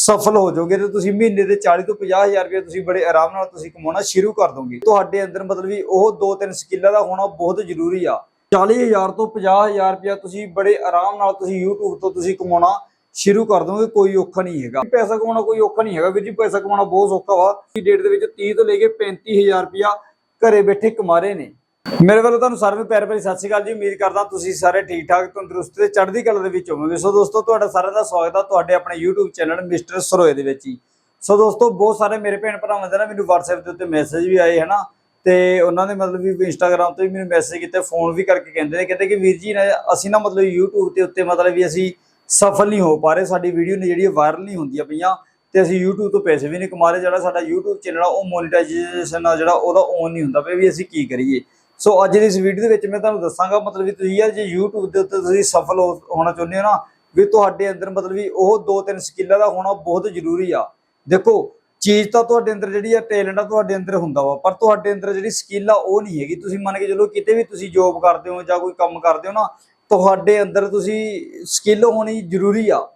ਸਫਲ ਹੋ ਜਾਓਗੇ ਤੇ ਤੁਸੀਂ ਮਹੀਨੇ ਦੇ 40 ਤੋਂ 50000 ਰੁਪਏ ਤੁਸੀਂ ਬੜੇ ਆਰਾਮ ਨਾਲ ਤੁਸੀਂ ਕਮਾਉਣਾ ਸ਼ੁਰੂ ਕਰ ਦੋਗੇ। ਤੁਹਾਡੇ ਅੰਦਰ ਮਤਲਬ ਵੀ ਉਹ ਦੋ ਤਿੰਨ ਸਕਿੱਲਾਂ ਦਾ ਹੋਣਾ ਬਹੁਤ ਜ਼ਰੂਰੀ ਆ। 40000 ਤੋਂ 50000 ਰੁਪਏ ਤੁਸੀਂ ਬੜੇ ਆਰਾਮ ਨਾਲ ਤੁਸੀਂ YouTube ਤੋਂ ਤੁਸੀਂ ਕਮਾਉਣਾ ਸ਼ੁਰੂ ਕਰ ਦੋਗੇ, ਕੋਈ ਔਖਾ ਨਹੀਂ ਹੈਗਾ। ਪੈਸਾ ਕਮਾਉਣਾ ਕੋਈ ਔਖਾ ਨਹੀਂ ਹੈਗਾ ਵੀਰ ਜੀ, ਪੈਸਾ ਕਮਾਉਣਾ ਬਹੁਤ ਸੌਖਾ ਵਾ। ਡੇਟ ਦੇ ਵਿੱਚ 30 ਤੋਂ ਲੈ ਕੇ 35000 ਰੁਪਇਆ ਘਰੇ ਬੈਠੇ ਕਮਾ ਰਹੇ ਨੇ। ਮੇਰੇ ਵੱਲੋਂ ਤੁਹਾਨੂੰ ਸਾਰਿਆਂ ਨੂੰ ਪਿਆਰ ਭਰੀ ਸਤਿ ਸ਼੍ਰੀ ਅਕਾਲ ਜੀ। ਉਮੀਦ ਕਰਦਾ ਤੁਸੀਂ ਸਾਰੇ ਠੀਕ ਠਾਕ, ਤੰਦਰੁਸਤ ਤੇ ਚੜ੍ਹਦੀ ਕਲਾ ਦੇ ਵਿੱਚ ਹੋਵੋਗੇ। ਸੋ ਦੋਸਤੋ, ਤੁਹਾਡਾ ਸਾਰਿਆਂ ਦਾ ਸਵਾਗਤ ਹੈ ਤੁਹਾਡੇ ਆਪਣੇ YouTube ਚੈਨਲ ਮਿਸਟਰ ਸਰੋਏ ਦੇ ਵਿੱਚ ਹੀ। ਸੋ ਦੋਸਤੋ, ਬਹੁਤ ਸਾਰੇ ਮੇਰੇ ਭੈਣ ਭਰਾਵਾਂ ਦੇ ਨਾ ਮੈਨੂੰ WhatsApp ਦੇ ਉੱਤੇ ਮੈਸੇਜ ਵੀ ਆਏ, ਹਨਾ? ਤੇ ਉਹਨਾਂ ਨੇ ਮਤਲਬ ਵੀ Instagram ਤੋਂ ਵੀ ਮੈਨੂੰ ਮੈਸੇਜ ਕੀਤੇ ਫੋਨ ਵੀ ਕਰਕੇ ਕਹਿੰਦੇ ਨੇ। ਕਹਿੰਦੇ ਕਿ ਵੀਰ ਜੀ, ਨਾ, ਅਸੀਂ ਨਾ ਮਤਲਬ YouTube ਤੇ ਉੱਤੇ ਮਤਲਬ ਵੀ ਅਸੀਂ ਸਫਲ ਨਹੀਂ ਹੋ ਪਾ ਰਹੇ। ਸਾਡੀ ਵੀਡੀਓ ਨੇ ਜਿਹੜੀ ਵਾਇਰਲ ਨਹੀਂ ਹੁੰਦੀਆਂ ਪਈਆਂ ਤੇ ਅਸੀਂ YouTube ਤੋਂ ਪੈਸੇ ਵੀ ਨਹੀਂ ਕਮਾ ਰਹੇ। ਜਿਹੜਾ ਸਾਡਾ YouTube ਚੈਨਲ ਆ, ਉਹ ਮੋਨੇਟਾਈਜੇਸ਼ਨ ਆ ਜਿਹੜਾ, ਉਹਦਾ ਔਨ ਨਹੀਂ ਹੁੰਦਾ ਪਿਆ ਵੀ ਅਸੀਂ ਕੀ ਕਰੀਏ। ਸੋ ਅੱਜ ਦੀ ਇਸ ਵੀਡੀਓ ਦੇ ਵਿੱਚ ਮੈਂ ਤੁਹਾਨੂੰ ਦੱਸਾਂਗਾ ਮਤਲਬ ਵੀ ਤੁਸੀਂ ਯਾਰ ਜੇ YouTube ਦੇ ਉੱਤੇ ਤੁਸੀਂ ਸਫਲ ਹੋ- ਹੋਣਾ ਚਾਹੁੰਦੇ ਹੋ ਨਾ, ਵੀ ਤੁਹਾਡੇ ਅੰਦਰ ਮਤਲਬ ਵੀ ਉਹ ਦੋ ਤਿੰਨ ਸਕਿੱਲਾਂ ਦਾ ਹੋਣਾ ਬਹੁਤ ਜ਼ਰੂਰੀ ਆ। ਦੇਖੋ, ਚੀਜ਼ ਤਾਂ ਤੁਹਾਡੇ ਅੰਦਰ ਜਿਹੜੀ ਆ ਟੈਲੈਂਟ ਆ ਤੁਹਾਡੇ ਅੰਦਰ ਹੁੰਦਾ ਵਾ, ਪਰ ਤੁਹਾਡੇ ਅੰਦਰ ਜਿਹੜੀ ਸਕਿੱਲ ਆ, ਉਹ ਨਹੀਂ ਹੈਗੀ। ਤੁਸੀਂ ਮੰਨ ਕੇ ਚਲੋ ਕਿਤੇ ਵੀ ਤੁਸੀਂ ਜੋਬ ਕਰਦੇ ਹੋ ਜਾਂ ਕੋਈ ਕੰਮ ਕਰਦੇ ਹੋ ਨਾ, ਤੁਹਾਡੇ ਅੰਦਰ ਤੁਸੀਂ ਸਕਿੱਲ ਹੋਣੀ ਜ਼ਰੂਰੀ ਆ।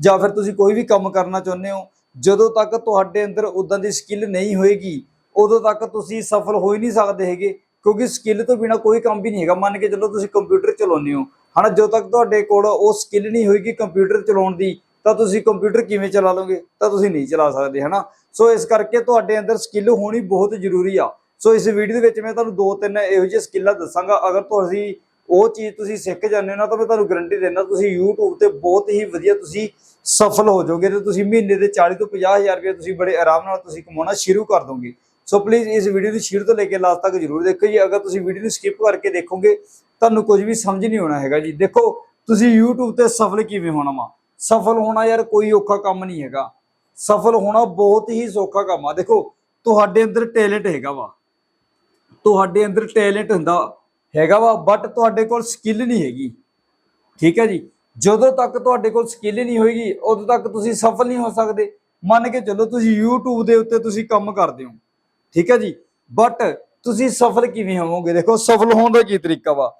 ਜਾਂ ਫਿਰ ਤੁਸੀਂ ਕੋਈ ਵੀ ਕੰਮ ਕਰਨਾ ਚਾਹੁੰਦੇ ਹੋ, ਜਦੋਂ ਤੱਕ ਤੁਹਾਡੇ ਅੰਦਰ ਉਦਾਂ ਦੀ ਸਕਿੱਲ ਨਹੀਂ ਹੋਏਗੀ, ਉਦੋਂ ਤੱਕ ਤੁਸੀਂ ਸਫਲ ਹੋ ਹੀ ਨਹੀਂ ਸਕਦੇ ਹੈਗੇ। ਕਿਉਂਕਿ ਸਕਿੱਲ ਤੋਂ ਬਿਨਾ ਕੋਈ ਕੰਮ ਵੀ ਨਹੀਂ ਹੈਗਾ। ਮੰਨ ਕੇ ਚੱਲੋ ਤੁਸੀਂ ਕੰਪਿਊਟਰ ਚਲਾਉਂਦੇ ਹੋ। ਹਨਾ, ਜਦੋਂ ਤੱਕ ਤੁਹਾਡੇ ਕੋਲ ਉਹ ਸਕਿੱਲ ਨਹੀਂ ਹੋਏਗੀ ਕੰਪਿਊਟਰ ਚਲਾਉਣ ਦੀ, ਤਾਂ ਤੁਸੀਂ ਕੰਪਿਊਟਰ ਕਿਵੇਂ ਚਲਾ ਲਓਗੇ? ਤਾਂ ਤੁਸੀਂ ਨਹੀਂ ਚਲਾ ਸਕਦੇ, ਹਨਾ। ਸੋ ਇਸ ਕਰਕੇ ਤੁਹਾਡੇ ਅੰਦਰ ਸਕਿੱਲ ਹੋਣੀ ਬਹੁਤ ਜ਼ਰੂਰੀ ਆ। ਸੋ ਇਸ ਵੀਡੀਓ ਦੇ ਵਿੱਚ ਮੈਂ ਤੁਹਾਨੂੰ ਦੋ ਤਿੰਨ ਇਹੋ ਜਿਹੇ ਸਕਿੱਲਾਂ ਦੱਸਾਂਗਾ। ਅਗਰ ਤੁਸੀਂ ਉਹ ਚੀਜ਼ ਤੁਸੀਂ ਸਿੱਖ ਜਾਂਦੇ ਹੋ ਨਾ, ਤਾਂ ਮੈਂ ਤੁਹਾਨੂੰ ਗਰੰਟੀ ਦਿੰਦਾ, ਤੁਸੀਂ YouTube ਤੇ ਬਹੁਤ ਹੀ ਵਧੀਆ ਤੁਸੀਂ ਸਫਲ ਹੋ ਜਾਓਗੇ ਤੇ ਤੁਸੀਂ ਮਹੀਨੇ ਦੇ 40 ਤੋਂ 50000 ਰੁਪਏ ਤੁਸੀਂ ਬੜੇ ਆਰਾਮ ਨਾਲ ਤੁਸੀਂ ਕਮਾਉਣਾ ਸ਼ੁਰੂ ਕਰ ਦੋਗੇ। ਸੋ ਪਲੀਜ਼ ਇਸ ਵੀਡੀਓ ਨੂੰ ਸ਼ੁਰੂ ਤੋਂ ਲੈ ਕੇ ਲਾਸਟ ਤੱਕ ਜਰੂਰ ਦੇਖੋ ਜੀ। ਅਗਰ ਤੁਸੀਂ ਵੀਡੀਓ ਨੂੰ ਸਕਿਪ ਕਰਕੇ ਦੇਖੋਗੇ, ਤੁਹਾਨੂੰ ਕੁਝ ਵੀ ਸਮਝ ਨਹੀਂ ਆਉਣਾ ਹੈਗਾ ਜੀ। ਦੇਖੋ, ਤੁਸੀਂ YouTube ਤੇ ਸਫਲ ਕਿਵੇਂ ਹੋਣਾ ਵਾ? ਸਫਲ ਹੋਣਾ ਯਾਰ ਕੋਈ ਔਖਾ ਕੰਮ ਨਹੀਂ ਹੈਗਾ। ਸਫਲ ਹੋਣਾ ਬਹੁਤ ਹੀ ਸੌਖਾ ਕੰਮ ਆ। ਦੇਖੋ, ਤੁਹਾਡੇ ਅੰਦਰ ਟੈਲੈਂਟ ਹੈਗਾ ਵਾ। ਤੁਹਾਡੇ ਅੰਦਰ ਟੈਲੈਂਟ ਹੁੰਦਾ, ਹੈਗਾ ਵਾ ਬਟ ਤੁਹਾਡੇ ਕੋਲ ਸਕਿੱਲ ਨਹੀਂ ਹੈਗੀ। ਠੀਕ ਹੈ ਜੀ? ਜਦੋਂ ਤੱਕ ਤੁਹਾਡੇ ਕੋਲ ਸਕਿੱਲ ਨਹੀਂ ਹੋਏਗੀ, ਉਦੋਂ ਤੱਕ ਤੁਸੀਂ ਸਫਲ ਨਹੀਂ ਹੋ ਸਕਦੇ। ਮੰਨ ਕੇ ਚੱਲੋ, ਤੁਸੀਂ YouTube ਦੇ ਉੱਤੇ ਤੁਸੀਂ ਕੰਮ ਕਰਦੇ ਹੋ। ਠੀਕ ਹੈ ਜੀ? ਬਟ ਤੁਸੀਂ ਸਫਲ ਕਿਵੇਂ ਹੋਵੋਗੇ? ਦੇਖੋ, ਸਫਲ ਹੋਣ ਦਾ ਕੀ ਤਰੀਕਾ ਵਾ?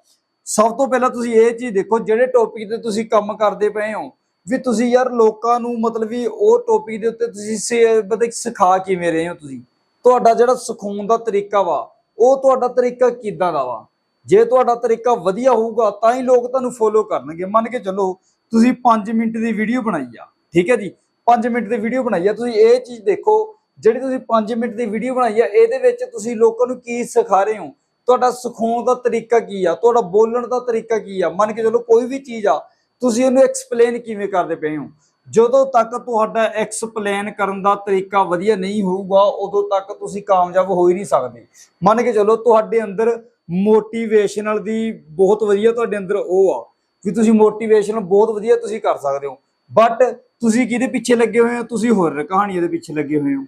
ਸਭ ਤੋਂ ਪਹਿਲਾਂ ਤੁਸੀਂ ਇਹ ਚੀਜ਼ ਦੇਖੋ, ਜਿਹੜੇ ਟੌਪਿਕ ਤੇ ਤੁਸੀਂ ਕੰਮ ਕਰਦੇ ਪਏ ਹੋ, ਵੀ ਤੁਸੀਂ ਯਾਰ ਲੋਕਾਂ ਨੂੰ ਮਤਲਬ ਵੀ ਉਹ ਟੌਪਿਕ ਦੇ ਉੱਤੇ ਤੁਸੀਂ ਮਤਲਬ ਸਿਖਾ ਕਿਵੇਂ ਰਹੇ ਹੋ ਤੁਸੀਂ? ਤੁਹਾਡਾ ਜਿਹੜਾ ਸਿਖਾਉਣ ਦਾ ਤਰੀਕਾ ਵਾ, ਉਹ ਤੁਹਾਡਾ ਤਰੀਕਾ ਕਿੱਦਾਂ ਦਾ ਵਾ? ਜੇ ਤੁਹਾਡਾ ਤਰੀਕਾ ਵਧੀਆ ਹੋਊਗਾ, ਤਾਂ ਹੀ ਲੋਕ ਤੁਹਾਨੂੰ ਫੋਲੋ ਕਰਨਗੇ। ਮੰਨ ਕੇ ਚੱਲੋ, ਤੁਸੀਂ 5 ਮਿੰਟ ਦੀ ਵੀਡੀਓ ਬਣਾਈ ਆ, ਠੀਕ ਹੈ ਜੀ? 5 ਮਿੰਟ ਦੀ ਵੀਡੀਓ ਬਣਾਈ ਆ, ਤੁਸੀਂ ਇਹ ਚੀਜ਼ ਦੇਖੋ ਜਿਹੜੀ ਤੁਸੀਂ 5 ਮਿੰਟ ਦੀ ਵੀਡੀਓ ਬਣਾਈ ਆ, ਇਹਦੇ ਵਿੱਚ ਤੁਸੀਂ ਲੋਕਾਂ ਨੂੰ ਕੀ ਸਿਖਾ ਰਹੇ ਹੋ? ਤੁਹਾਡਾ ਸਿਖਾਉਣ ਦਾ ਤਰੀਕਾ ਕੀ ਆ? ਤੁਹਾਡਾ ਬੋਲਣ ਦਾ ਤਰੀਕਾ ਕੀ ਆ? ਮੰਨ ਕੇ ਚਲੋ ਕੋਈ ਵੀ ਚੀਜ਼ ਆ, ਤੁਸੀਂ ਉਹਨੂੰ ਐਕਸਪਲੇਨ ਕਿਵੇਂ ਕਰਦੇ ਪਏ ਹੋ? ਜਦੋਂ ਤੱਕ ਤੁਹਾਡਾ ਐਕਸਪਲੇਨ ਕਰਨ ਦਾ ਤਰੀਕਾ ਵਧੀਆ ਨਹੀਂ ਹੋਊਗਾ, ਉਦੋਂ ਤੱਕ ਤੁਸੀਂ ਕਾਮਯਾਬ ਹੋ ਹੀ ਨਹੀਂ ਸਕਦੇ। ਮੰਨ ਕੇ ਚਲੋ ਤੁਹਾਡੇ ਅੰਦਰ ਮੋਟੀਵੇਸ਼ਨਲ ਦੀ ਬਹੁਤ ਵਧੀਆ ਤੁਹਾਡੇ ਅੰਦਰ ਉਹ ਆ, ਵੀ ਤੁਸੀਂ ਮੋਟੀਵੇਸ਼ਨਲ ਬਹੁਤ ਵਧੀਆ ਤੁਸੀਂ ਕਰ ਸਕਦੇ ਹੋ। ਬਟ ਤੁਸੀਂ ਕਿਹਦੇ ਪਿੱਛੇ ਲੱਗੇ ਹੋਏ ਹੋ? ਤੁਸੀਂ ਹੋਰ ਕਹਾਣੀਆਂ ਦੇ ਪਿੱਛੇ ਲੱਗੇ ਹੋਏ ਹੋ।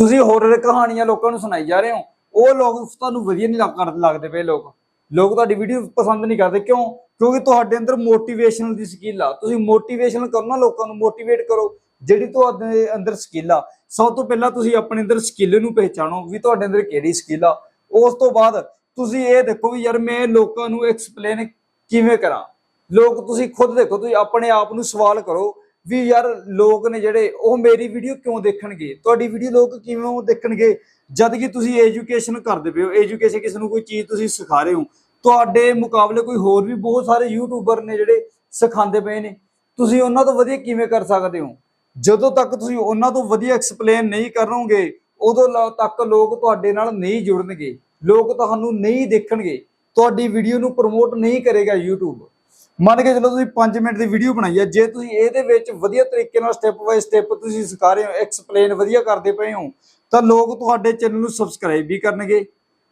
ਤੁਸੀਂ ਹੋਰ ਕਹਾਣੀਆਂ ਲੋਕਾਂ ਨੂੰ ਸੁਣਾਈ ਜਾ ਰਹੇ ਹੋ। ਉਹ ਲੋਕ ਤੁਹਾਨੂੰ ਵਧੀਆ ਨਹੀਂ ਲੱਗਦੇ ਪਏ ਲੋਕ। ਲੋਕ ਤੁਹਾਡੀ ਵੀਡੀਓ ਪਸੰਦ ਨਹੀਂ ਕਰਦੇ। ਕਿਉਂ? ਕਿਉਂਕਿ ਤੁਹਾਡੇ ਅੰਦਰ ਮੋਟੀਵੇਸ਼ਨਲ ਦੀ ਸਕਿੱਲ ਆ। ਤੁਸੀਂ ਮੋਟੀਵੇਸ਼ਨ ਕਰੋ ਨਾ ਲੋਕਾਂ ਨੂੰ ਮੋਟੀਵੇਟ ਕਰੋ ਜਿਹੜੀ ਤੁਹਾਡੇ ਅੰਦਰ ਸਕਿੱਲ ਆ। ਸਭ ਤੋਂ ਪਹਿਲਾਂ ਤੁਸੀਂ ਆਪਣੇ ਅੰਦਰ ਸਕਿੱਲ ਨੂੰ ਪਹਿਚਾਣੋ ਵੀ ਤੁਹਾਡੇ ਅੰਦਰ ਕਿਹੜੀ ਸਕਿੱਲ ਆ। ਉਸ ਤੋਂ ਬਾਅਦ ਤੁਸੀਂ ਇਹ ਦੇਖੋ ਵੀ ਯਾਰ ਮੈਂ ਲੋਕਾਂ ਨੂੰ ਐਕਸਪਲੇਨ ਕਿਵੇਂ ਕਰਾਂ। ਲੋਕ ਤੁਸੀਂ ਖੁਦ ਦੇਖੋ, ਤੁਸੀਂ ਆਪਣੇ ਆਪ ਨੂੰ ਸਵਾਲ ਕਰੋ ਵੀ ਯਾਰ ਲੋਕ ਨੇ ਜਿਹੜੇ, ਉਹ ਮੇਰੀ ਵੀਡੀਓ ਕਿਉਂ ਦੇਖਣਗੇ? ਤੁਹਾਡੀ ਵੀਡੀਓ ਲੋਕ ਕਿਵੇਂ ਦੇਖਣਗੇ? ਜਦ ਕਿ ਤੁਸੀਂ ਐਜੂਕੇਸ਼ਨ ਕਰਦੇ ਪਏ ਹੋ। ਐਜੂਕੇਸ਼ਨ ਕਿਸੇ ਨੂੰ ਕੋਈ ਚੀਜ਼ ਤੁਸੀਂ ਸਿਖਾ ਰਹੇ ਹੋ। ਤੁਹਾਡੇ ਮੁਕਾਬਲੇ ਕੋਈ ਹੋਰ ਵੀ ਬਹੁਤ ਸਾਰੇ ਯੂਟਿਊਬਰ ਨੇ ਜਿਹੜੇ ਸਿਖਾਉਂਦੇ ਪਏ ਨੇ। ਤੁਸੀਂ ਉਹਨਾਂ ਤੋਂ ਵਧੀਆ ਕਿਵੇਂ ਕਰ ਸਕਦੇ ਹੋ? ਜਦੋਂ ਤੱਕ ਤੁਸੀਂ ਉਹਨਾਂ ਤੋਂ ਵਧੀਆ ਐਕਸਪਲੇਨ ਨਹੀਂ ਕਰੋਗੇ, ਉਦੋਂ ਲ- ਤੱਕ ਲੋਕ ਤੁਹਾਡੇ ਨਾਲ ਨਹੀਂ ਜੁੜਨਗੇ। ਲੋਕ ਤੁਹਾਨੂੰ ਨਹੀਂ ਦੇਖਣਗੇ। ਤੁਹਾਡੀ ਵੀਡੀਓ ਨੂੰ ਪ੍ਰਮੋਟ ਨਹੀਂ ਕਰੇਗਾ YouTube ਮੰਨ ਕੇ ਚਲੋ ਤੁਸੀਂ 5 ਮਿੰਟ ਦੀ ਵੀਡੀਓ ਬਣਾਈ ਹੈ ਜੇ ਤੁਸੀਂ ਇਹਦੇ ਵਿੱਚ ਵਧੀਆ ਤਰੀਕੇ ਨਾਲ ਸਟੈਪ ਬਾਈ ਸਟੈਪ ਤੁਸੀਂ ਸਿਖਾ ਰਹੇ ਹੋ ਐਕਸਪਲੇਨ ਵਧੀਆ ਕਰਦੇ ਪਏ ਹੋ, ਤਾਂ ਲੋਕ ਤੁਹਾਡੇ ਚੈਨਲ ਨੂੰ ਸਬਸਕ੍ਰਾਈਬ ਵੀ ਕਰਨਗੇ,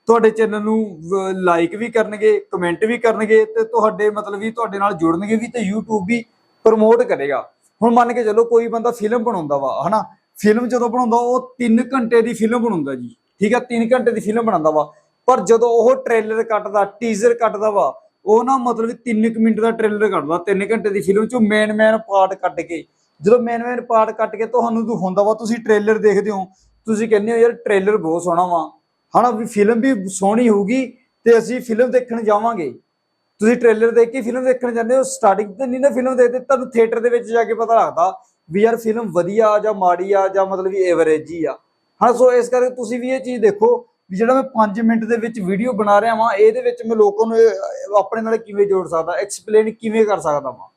ਤੁਹਾਡੇ ਚੈਨਲ ਨੂੰ ਲਾਈਕ ਵੀ ਕਰਨਗੇ ਕਮੈਂਟ ਵੀ ਕਰਨਗੇ ਤੇ ਤੁਹਾਡੇ ਮਤਲਬ ਵੀ ਤੁਹਾਡੇ ਨਾਲ ਜੁੜਨਗੇ ਵੀ ਤੇ YouTube ਵੀ ਪ੍ਰਮੋਟ ਕਰੇਗਾ। ਹੁਣ ਮੰਨ ਕੇ ਚੱਲੋ ਕੋਈ ਬੰਦਾ ਫਿਲਮ ਬਣਾਉਂਦਾ ਵਾ, ਹਨਾ? ਫਿਲਮ ਜਦੋਂ ਬਣਾਉਂਦਾ, ਉਹ 3 ਘੰਟੇ ਦੀ ਫਿਲਮ ਬਣਾਉਂਦਾ ਜੀ, ਠੀਕ ਹੈ 3 ਘੰਟੇ ਦੀ ਫਿਲਮ ਬਣਾਉਂਦਾ ਵਾ। ਪਰ ਜਦੋਂ ਉਹ ਟ੍ਰੇਲਰ ਕੱਟਦਾ ਟੀਜ਼ਰ ਕੱਟਦਾ ਵਾ ਉਹ ਨਾ ਮਤਲਬ 3 ਮਿੰਟ ਦਾ ਟ੍ਰੇਲਰ ਕੱਟਦਾ 3 ਘੰਟੇ ਦੀ ਫਿਲਮ ਚੋਂ ਮੇਨ ਮੇਨ ਪਾਰਟ ਕੱਟ ਕੇ। ਜਦੋਂ ਮੇਨ ਮੇਨ ਪਾਰਟ ਕੱਟ ਕੇ ਤੁਹਾਨੂੰ ਦਿਖਾਉਂਦਾ ਵਾ, ਤੁਸੀਂ ਟ੍ਰੇਲਰ ਦੇਖਦੇ ਹੋ, ਤੁਸੀਂ ਕਹਿੰਦੇ ਹੋ, ਯਾਰ ਟ੍ਰੇਲਰ ਬਹੁਤ ਸੋਹਣਾ ਵਾ। ਹਨਾ ਵੀ ਫਿਲਮ ਵੀ ਸੋਹਣੀ ਹੋਊਗੀ ਤੇ ਅਸੀਂ ਫਿਲਮ ਦੇਖਣ ਜਾਵਾਂਗੇ। ਤੁਸੀਂ ਟ੍ਰੇਲਰ ਦੇਖ ਕੇ ਫਿਲਮ ਦੇਖਣ ਜਾਂਦੇ ਹੋ ਸਟਾਰਟਿੰਗ ਤੇ ਨਹੀਂ ਨਾ ਫਿਲਮ ਦੇਖਦੇ ਤੁਹਾਨੂੰ ਥੀਏਟਰ ਦੇ ਵਿੱਚ ਜਾ ਕੇ ਪਤਾ ਲੱਗਦਾ ਵੀ ਯਾਰ ਫਿਲਮ ਵਧੀਆ ਜਾਂ ਮਾੜੀ ਆ ਜਾਂ ਮਤਲਬ ਵੀ ਐਵਰੇਜ ਹੀ ਆ। ਹਾਂ ਸੋ ਇਸ ਕਰਕੇ ਤੁਸੀਂ ਵੀ ਇਹ ਚੀਜ਼ ਦੇਖੋ ਵੀ ਜਿਹੜਾ ਮੈਂ 5 ਮਿੰਟ ਦੇ ਵਿੱਚ ਵੀਡੀਓ ਬਣਾ ਰਿਹਾ ਵਾਂ, ਇਹਦੇ ਵਿੱਚ ਮੈਂ ਲੋਕਾਂ ਨੂੰ ਆਪਣੇ ਨਾਲ ਕਿਵੇਂ ਜੋੜ ਸਕਦਾ ਐਕਸਪਲੇਨ ਕਿਵੇਂ ਕਰ ਸਕਦਾ ਵਾਂ।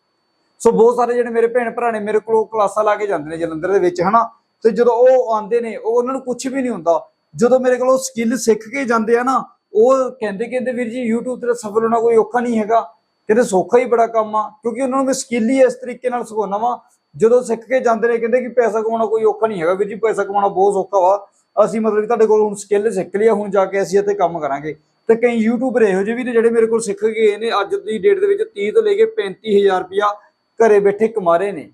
ਸੋ ਬਹੁਤ ਸਾਰੇ ਜਿਹੜੇ ਮੇਰੇ ਭੈਣ ਭਰਾ ਨੇ, ਮੇਰੇ ਕੋਲ ਕਲਾਸਾਂ ਲਾ ਕੇ ਜਾਂਦੇ ਨੇ ਜਲੰਧਰ ਦੇ ਵਿੱਚ, ਹਨਾ? ਤੇ ਜਦੋਂ ਉਹ ਆਉਂਦੇ ਨੇ, ਉਹ ਉਹਨਾਂ ਨੂੰ ਕੁਝ ਵੀ ਨਹੀਂ ਹੁੰਦਾ। ਜਦੋਂ ਮੇਰੇ ਕੋਲ ਉਹ ਸਕਿੱਲ ਸਿੱਖ ਕੇ ਜਾਂਦੇ ਆ ਨਾ, ਉਹ ਕਹਿੰਦੇ ਕਹਿੰਦੇ, ਵੀਰ ਜੀ, YouTube ਤੇ ਸਫਲ ਹੋਣਾ ਕੋਈ ਔਖਾ ਨਹੀਂ ਹੈਗਾ। ਕਹਿੰਦੇ, ਸੌਖਾ ਹੀ ਬੜਾ ਕੰਮ ਆ, ਕਿਉਂਕਿ ਉਹਨਾਂ ਨੂੰ ਮੈਂ ਸਕਿੱਲ ਹੀ ਇਸ ਤਰੀਕੇ ਨਾਲ ਸਿਖਾਉਣਾ ਵਾ। ਜਦੋਂ ਸਿੱਖ ਕੇ ਜਾਂਦੇ ਨੇ, ਕਹਿੰਦੇ ਕਿ ਪੈਸਾ ਕਮਾਉਣਾ ਕੋਈ ਔਖਾ ਨਹੀਂ ਹੈਗਾ। ਵੀਰ ਜੀ, ਪੈਸਾ ਕਮਾਉਣਾ ਬਹੁਤ ਸੌਖਾ ਵਾ। ਅਸੀਂ ਮਤਲਬ ਕਿ ਤੁਹਾਡੇ ਕੋਲ ਹੁਣ ਸਕਿੱਲ ਸਿੱਖ ਲਿਆ ਹੁਣ ਜਾ ਕੇ ਅਸੀਂ ਇੱਥੇ ਕੰਮ ਕਰਾਂਗੇ। ਤੇ ਕਈ ਯੂਟਿਊਬਰ ਇਹੋ ਜਿਹੇ ਵੀ ਨੇ ਜਿਹੜੇ ਮੇਰੇ ਕੋਲ ਸਿੱਖ ਗਏ ਨੇ, ਅੱਜ ਦੀ ਡੇਟ ਦੇ ਵਿੱਚ 30 ਤੋਂ ਲੈ ਕੇ 35000 ਰੁਪਇਆ ਘਰੇ ਬੈਠੇ ਕਮਾ ਰਹੇ ਨੇ।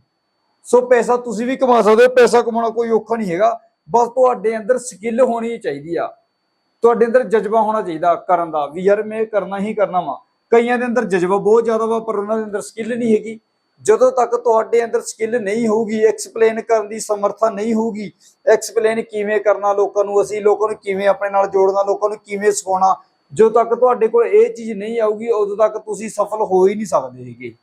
ਸੋ ਪੈਸਾ ਤੁਸੀਂ ਵੀ ਕਮਾ ਸਕਦੇ ਹੋ, ਪੈਸਾ ਕਮਾਉਣਾ ਕੋਈ ਔਖਾ ਨਹੀਂ ਹੈਗਾ। ਬਸ ਤੁਹਾਡੇ ਅੰਦਰ ਸਕਿੱਲ ਹੋਣੀ ਚਾਹੀਦੀ ਆ। ਤੁਹਾਡੇ ਅੰਦਰ ਜਜ਼ਬਾ ਹੋਣਾ ਚਾਹੀਦਾ ਕਰਨ ਦਾ, ਵੀ ਯਾਰ ਮੈਂ ਕਰਨਾ ਹੀ ਕਰਨਾ ਵਾ। ਕਈਆਂ ਦੇ ਅੰਦਰ ਜਜ਼ਬਾ ਬਹੁਤ ਜ਼ਿਆਦਾ ਵਾ, ਪਰ ਉਹਨਾਂ ਦੇ ਅੰਦਰ ਸਕਿੱਲ ਨਹੀਂ ਹੈਗੀ। ਜਦੋਂ ਤੱਕ ਤੁਹਾਡੇ ਅੰਦਰ ਸਕਿੱਲ ਨਹੀਂ ਹੋਊਗੀ ਐਕਸਪਲੇਨ ਕਰਨ ਦੀ ਸਮਰੱਥਾ ਨਹੀਂ ਹੋਊਗੀ ਐਕਸਪਲੇਨ ਕਿਵੇਂ ਕਰਨਾ ਲੋਕਾਂ ਨੂੰ, ਅਸੀਂ ਲੋਕਾਂ ਨੂੰ ਕਿਵੇਂ ਆਪਣੇ ਨਾਲ ਜੋੜਨਾ, ਲੋਕਾਂ ਨੂੰ ਕਿਵੇਂ ਸਿਖਾਉਣਾ, ਜਦੋਂ ਤੱਕ ਤੁਹਾਡੇ ਕੋਲ ਇਹ ਚੀਜ਼ ਨਹੀਂ ਆਊਗੀ, ਉਦੋਂ ਤੱਕ ਤੁਸੀਂ ਸਫਲ ਹੋ ਹੀ ਨਹੀਂ ਸਕਦੇ ਹੈਗੇ।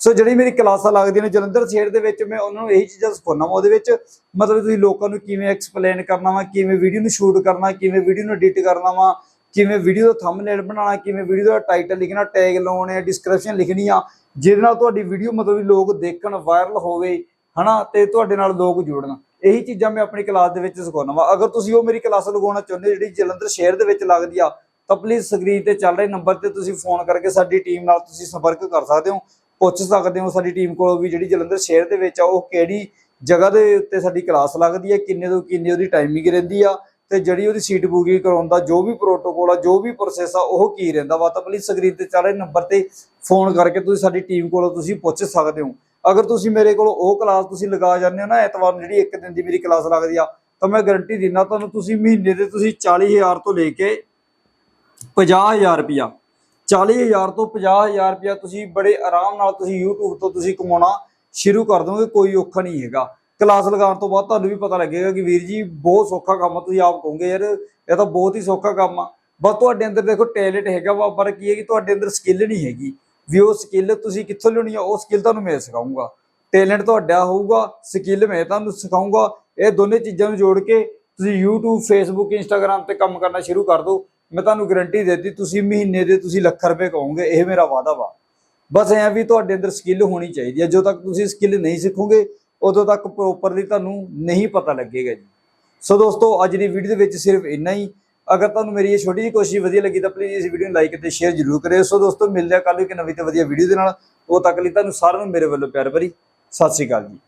ਸੋ ਜਿਹੜੀ ਮੇਰੀ ਕਲਾਸਾਂ ਲੱਗਦੀਆਂ ਨੇ ਜਲੰਧਰ ਸ਼ਹਿਰ ਦੇ ਵਿੱਚ, ਮੈਂ ਉਹਨਾਂ ਨੂੰ ਇਹੀ ਚੀਜ਼ਾਂ ਸਿਖਾਉਣਾ ਵਾ, ਉਹਦੇ ਵਿੱਚ ਮਤਲਬ ਤੁਸੀਂ ਲੋਕਾਂ ਨੂੰ ਕਿਵੇਂ ਐਕਸਪਲੇਨ ਕਰਨਾ ਵਾ, ਕਿਵੇਂ ਵੀਡੀਓ ਨੂੰ ਸ਼ੂਟ ਕਰਨਾ, ਕਿਵੇਂ ਵੀਡੀਓ ਨੂੰ ਐਡਿਟ ਕਰਨਾ ਵਾ ਕਿਵੇਂ ਵੀਡੀਓ ਦਾ ਥੰਬਨੇਲ ਬਣਾਉਣਾ, ਕਿਵੇਂ ਵੀਡੀਓ ਦਾ ਟਾਈਟਲ ਲਿਖਣਾ ਟੈਗ ਲਾਉਣੇ ਡਿਸਕ੍ਰਿਪਸ਼ਨ ਲਿਖਣੀ ਆ ਜਿਹਦੇ ਨਾਲ ਤੁਹਾਡੀ ਵੀਡੀਓ ਮਤਲਬ ਲੋਕ ਦੇਖਣ ਵਾਇਰਲ ਹੋਵੇ, ਹਨਾ, ਤੇ ਤੁਹਾਡੇ ਨਾਲ ਲੋਕ ਜੁੜਨ। ਇਹੀ ਚੀਜ਼ਾਂ ਮੈਂ ਆਪਣੀ ਕਲਾਸ ਦੇ ਵਿੱਚ ਸਿਖਾਉਣਾ ਵਾ। ਅਗਰ ਤੁਸੀਂ ਉਹ ਮੇਰੀ ਕਲਾਸ ਲਗਾਉਣਾ ਚਾਹੁੰਦੇ ਹੋ, ਜਿਹੜੀ ਜਲੰਧਰ ਸ਼ਹਿਰ ਦੇ ਵਿੱਚ ਲੱਗਦੀ ਆ, ਤਾਂ ਪਲੀਜ਼ ਸਕਰੀਨ ਤੇ ਚੱਲ ਰਹੇ ਨੰਬਰ ਤੇ ਤੁਸੀਂ ਫੋਨ ਕਰਕੇ ਸਾਡੀ ਟੀਮ ਨਾਲ ਤੁਸੀਂ ਸੰਪਰਕ ਕਰ ਸਕਦੇ ਹੋ, ਪੁੱਛ ਸਕਦੇ ਹੋ ਸਾਡੀ ਟੀਮ ਕੋਲ ਵੀ ਜਿਹੜੀ ਜਲੰਧਰ ਸ਼ਹਿਰ ਦੇ ਵਿੱਚ ਆ, ਉਹ ਕਿਹੜੀ ਜਗ੍ਹਾ ਦੇ ਉੱਤੇ ਸਾਡੀ ਕਲਾਸ ਲੱਗਦੀ ਹੈ ਕਿੰਨੇ ਤੋਂ ਕਿੰਨੇ ਉਹਦੀ ਟਾਈਮਿੰਗ ਰਹਿੰਦੀ ਆ ਤੇ ਜਿਹੜੀ ਉਹਦੀ ਸੀਟ ਬੁਕਿੰਗ ਕਰਾਉਣ ਦਾ ਜੋ ਵੀ ਪ੍ਰੋਟੋਕੋਲ ਆ, ਜੋ ਵੀ ਪ੍ਰੋਸੈਸ ਆ, ਉਹ ਕੀ ਰਹਿੰਦਾ ਵਾ? ਤਾਂ ਪਲੀਜ਼ ਸਕਰੀਨ ਤੇ ਚੱਲ ਰਹੇ ਨੰਬਰ ਤੇ ਫੋਨ ਕਰਕੇ ਤੁਸੀਂ ਸਾਡੀ ਟੀਮ ਕੋਲੋਂ ਤੁਸੀਂ ਪੁੱਛ ਸਕਦੇ ਹੋ। ਅਗਰ ਤੁਸੀਂ ਮੇਰੇ ਕੋਲ ਉਹ ਕਲਾਸ ਤੁਸੀਂ ਲਗਾ ਜਾਂਦੇ ਹੋ ਨਾ, ਐਤਵਾਰ ਨੂੰ ਜਿਹੜੀ ਇੱਕ ਦਿਨ ਦੀ ਮੇਰੀ ਕਲਾਸ ਲੱਗਦੀ ਆ, ਤਾਂ ਮੈਂ ਗਾਰੰਟੀ ਦਿੰਦਾ ਤੁਹਾਨੂੰ ਤੁਸੀਂ ਮਹੀਨੇ ਦੇ ਤੁਸੀਂ 40000 ਤੋਂ ਲੈ ਕੇ 50000 ਰੁਪਇਆ। 40000 ਤੋਂ 50000 ਰੁਪਇਆ ਤੁਸੀਂ ਬੜੇ ਆਰਾਮ ਨਾਲ ਤੁਸੀਂ YouTube ਤੋਂ ਤੁਸੀਂ ਕਮਾਉਣਾ ਸ਼ੁਰੂ ਕਰ ਦੋਗੇ, ਕੋਈ ਔਖਾ ਨਹੀਂ ਹੈਗਾ। ਕਲਾਸ ਲਗਾਉਣ ਤੋਂ ਬਾਅਦ ਤੁਹਾਨੂੰ ਵੀ ਪਤਾ ਲੱਗੇਗਾ ਕਿ ਵੀਰ ਜੀ ਬਹੁਤ ਸੌਖਾ ਕੰਮ ਆ, ਤੁਸੀਂ ਆਪ ਕਹੋਗੇ ਯਾਰ, ਇਹ ਤਾਂ ਬਹੁਤ ਹੀ ਸੌਖਾ ਕੰਮ ਆ। ਬਸ ਤੁਹਾਡੇ ਅੰਦਰ ਦੇਖੋ ਟੈਲੈਂਟ ਹੈਗਾ ਵਾ, ਪਰ ਕੀ ਹੈ ਕਿ ਤੁਹਾਡੇ ਅੰਦਰ ਸਕਿੱਲ ਨਹੀਂ ਹੈਗੀ। ਵੀ ਉਹ ਸਕਿੱਲ ਤੁਸੀਂ ਕਿੱਥੋਂ ਲੈਣੀ ਆ, ਉਹ ਸਕਿੱਲ ਤੁਹਾਨੂੰ ਮੈਂ ਸਿਖਾਉਂਗਾ ਟੈਲੈਂਟ ਤੁਹਾਡਾ ਹੋਊਗਾ ਸਕਿੱਲ ਮੈਂ ਤੁਹਾਨੂੰ ਸਿਖਾਉਂਗਾ ਇਹ ਦੋਨੇ ਚੀਜ਼ਾਂ ਨੂੰ ਜੋੜ ਕੇ ਤੁਸੀਂ YouTube, Facebook, Instagram ਤੇ ਕੰਮ ਕਰਨਾ ਸ਼ੁਰੂ ਕਰ ਦਿਓ। ਮੈਂ ਤੁਹਾਨੂੰ ਗਾਰੰਟੀ ਦੇਤੀ, ਤੁਸੀਂ ਮਹੀਨੇ ਦੇ ਤੁਸੀਂ ਲੱਖ ਰੁਪਏ ਕਹੋਗੇ, ਇਹ ਮੇਰਾ ਵਾਅਦਾ ਵਾ। ਬਸ ਐਂ ਵੀ ਤੁਹਾਡੇ ਅੰਦਰ ਸਕਿੱਲ ਹੋਣੀ ਚਾਹੀਦੀ ਹੈ ਜਦੋਂ ਤੱਕ ਤੁਸੀਂ ਸਕਿੱਲ ਨਹੀਂ ਸਿੱਖੋਗੇ ਉਦੋਂ ਤੱਕ ਪ੍ਰੋਪਰਲੀ ਤੁਹਾਨੂੰ ਨਹੀਂ ਪਤਾ ਲੱਗੇਗਾ ਜੀ। ਸੋ ਦੋਸਤੋ, ਅੱਜ ਦੀ ਵੀਡੀਓ ਦੇ ਵਿੱਚ ਸਿਰਫ ਇੰਨਾ ਹੀ। ਅਗਰ ਤੁਹਾਨੂੰ ਮੇਰੀ ਇਹ ਛੋਟੀ ਜਿਹੀ ਕੋਸ਼ਿਸ਼ ਵਧੀਆ ਲੱਗੀ ਤਾਂ ਪਲੀਜ਼ ਇਸ ਵੀਡੀਓ ਨੂੰ ਲਾਈਕ ਅਤੇ ਸ਼ੇਅਰ ਜ਼ਰੂਰ ਕਰਿਓ। ਸੋ ਦੋਸਤੋ, ਮਿਲਦੇ ਆ ਕੱਲ੍ਹ ਇੱਕ ਨਵੀਂ ਤੇ ਵਧੀਆ ਵੀਡੀਓ ਦੇ ਨਾਲ। ਉਹ ਤੱਕ ਲਈ ਤੁਹਾਨੂੰ ਸਾਰਿਆਂ ਨੂੰ ਮੇਰੇ ਵੱਲੋਂ ਪਿਆਰ ਭਰੀ। ਸਤਿ ਸ਼੍ਰੀ ਅਕਾਲ ਜੀ।